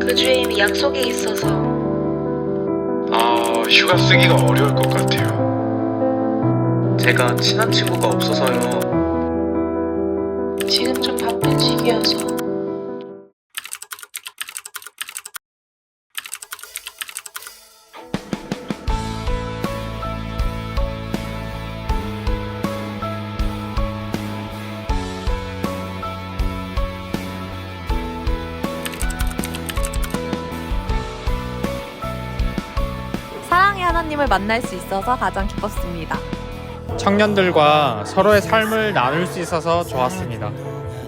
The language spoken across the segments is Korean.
그 주에 이미 약속이 있어서 아, 휴가 쓰기가 어려울 것 같아요. 제가 친한 친구가 없어서요. 지금 좀 바쁜 시기여서 하나님을 만날 수 있어서 가장 기뻤습니다. 청년들과 서로의 삶을 나눌 수 있어서 좋았습니다.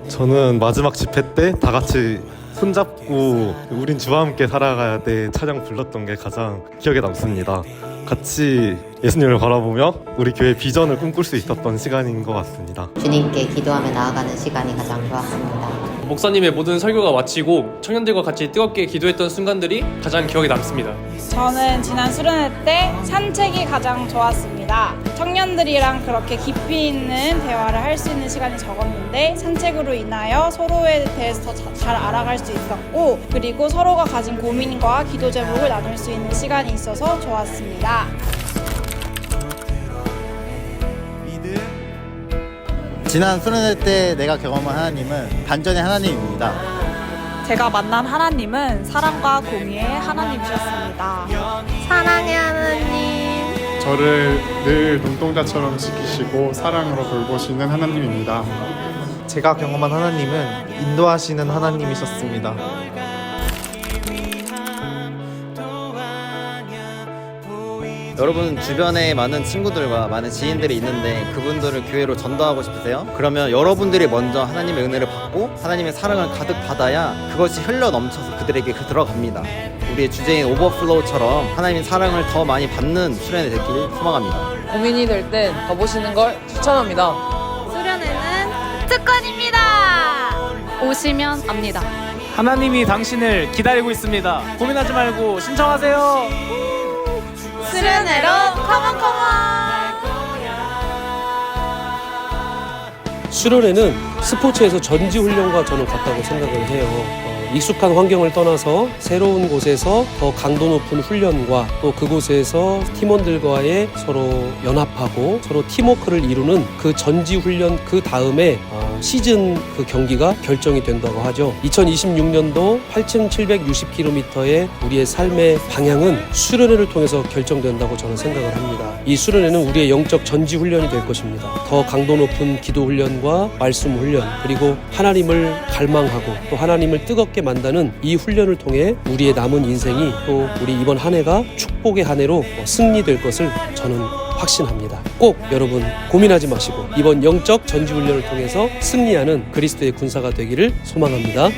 저는 마지막 집회 때 다 같이 손잡고 우린 주와 함께 살아가야 돼 찬양 불렀던 게 가장 기억에 남습니다. 같이 예수님을 바라보며 우리 교회 비전을 꿈꿀 수 있었던 시간인 것 같습니다. 주님께 기도하며 나아가는 시간이 가장 좋았습니다. 목사님의 모든 설교가 마치고 청년들과 같이 뜨겁게 기도했던 순간들이 가장 기억에 남습니다. 저는 지난 수련회 때 산책이 가장 좋았습니다. 청년들이랑 그렇게 깊이 있는 대화를 할 수 있는 시간이 적었는데 산책으로 인하여 서로에 대해서 더 잘 알아갈 수 있었고 그리고 서로가 가진 고민과 기도 제목을 나눌 수 있는 시간이 있어서 좋았습니다. 지난 수련회 때 내가 경험한 하나님은 반전의 하나님입니다. 제가 만난 하나님은 사랑과 공의의 하나님이셨습니다. 사랑의 하나님. 저를 늘 눈동자처럼 지키시고 사랑으로 돌보시는 하나님입니다. 제가 경험한 하나님은 인도하시는 하나님이셨습니다. 여러분 주변에 많은 친구들과 많은 지인들이 있는데 그분들을 교회로 전도하고 싶으세요? 그러면 여러분들이 먼저 하나님의 은혜를 받고 하나님의 사랑을 가득 받아야 그것이 흘러 넘쳐서 그들에게 그 들어갑니다. 우리의 주제인 오버플로우처럼 하나님의 사랑을 더 많이 받는 수련이 되길 소망합니다. 고민이 될 땐 가보시는 걸 추천합니다. 수련회는 특권입니다. 오시면 압니다. 하나님이 당신을 기다리고 있습니다. 고민하지 말고 신청하세요. 수련회로 컴온 컴온. 수련회는 스포츠에서 전지 훈련과 저는 같다고 생각을 해요. 어, 익숙한 환경을 떠나서 새로운 곳에서 더 강도 높은 훈련과 또 그곳에서 팀원들과의 서로 연합하고 서로 팀워크를 이루는 그 전지 훈련 그 다음에 어, 시즌 그 경기가 결정이 된다고 하죠. 2026년도 8,760km의 우리의 삶의 방향은 수련회를 통해서 결정된다고 저는 생각을 합니다. 이 수련회는 우리의 영적 전지 훈련이 될 것입니다. 더 강도 높은 기도 훈련과 말씀 훈련 그리고 하나님을 갈망하고 또 하나님을 뜨겁게 만드는 이 훈련을 통해 우리의 남은 인생이 또 우리 이번 한 해가 축복의 한 해로 승리될 것을 저는 확신합니다. 꼭 여러분 고민하지 마시고 이번 영적 전지 훈련을 통해서 승리하는 그리스도의 군사가 되기를 소망합니다.